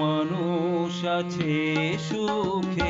মানুষ আছে সুখে।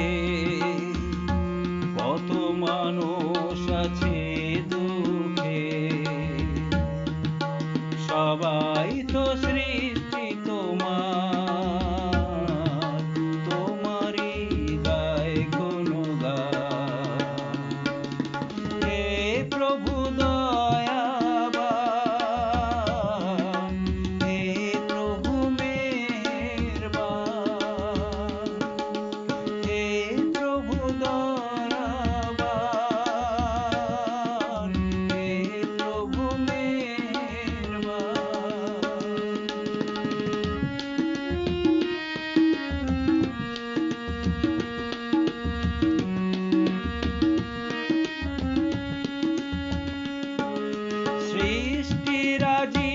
সৃষ্টিরাজি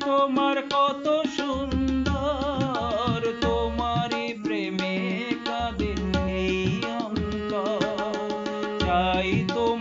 তোমার কত সুন্দর তোমারই প্রেমে কাঁদে নেই অন্ত চাই তোমার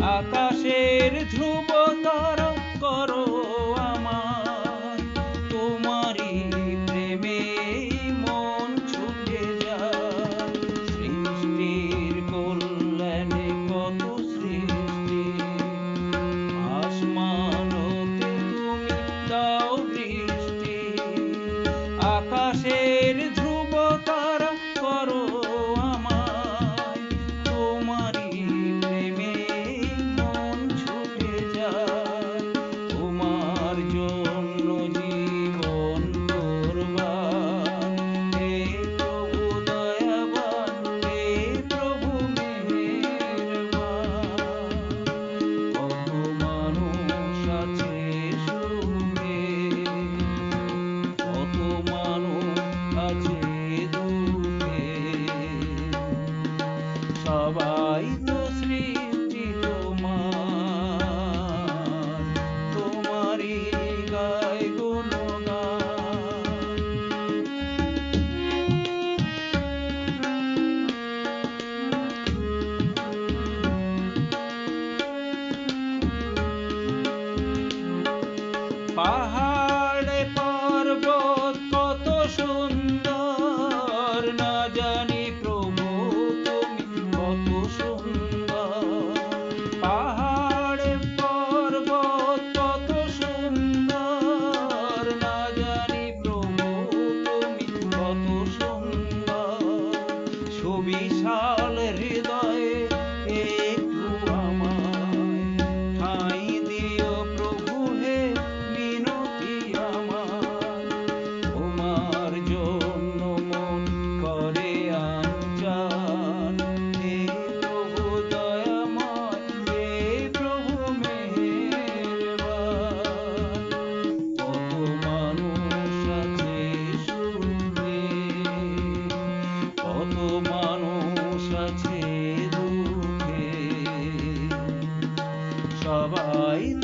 আকাশের ধ্রুব তর করো আমার তোমারই প্রেমে মন ছুটে যায়। সৃষ্টির কল্যাণে কত সৃষ্টি। আসমানতে তুমি দাও বৃষ্টি আকাশের পাহাড়ে পর্বত কত সুন্দর, না জানি প্রভু তুমি কত সুন্দর। পাহাড়ে পর্বত কত সুন্দর, না জানি প্রভু তুমি কত সুন্দর। সুবিশাল হৃদয়ে আছে দুঃখে। সবাই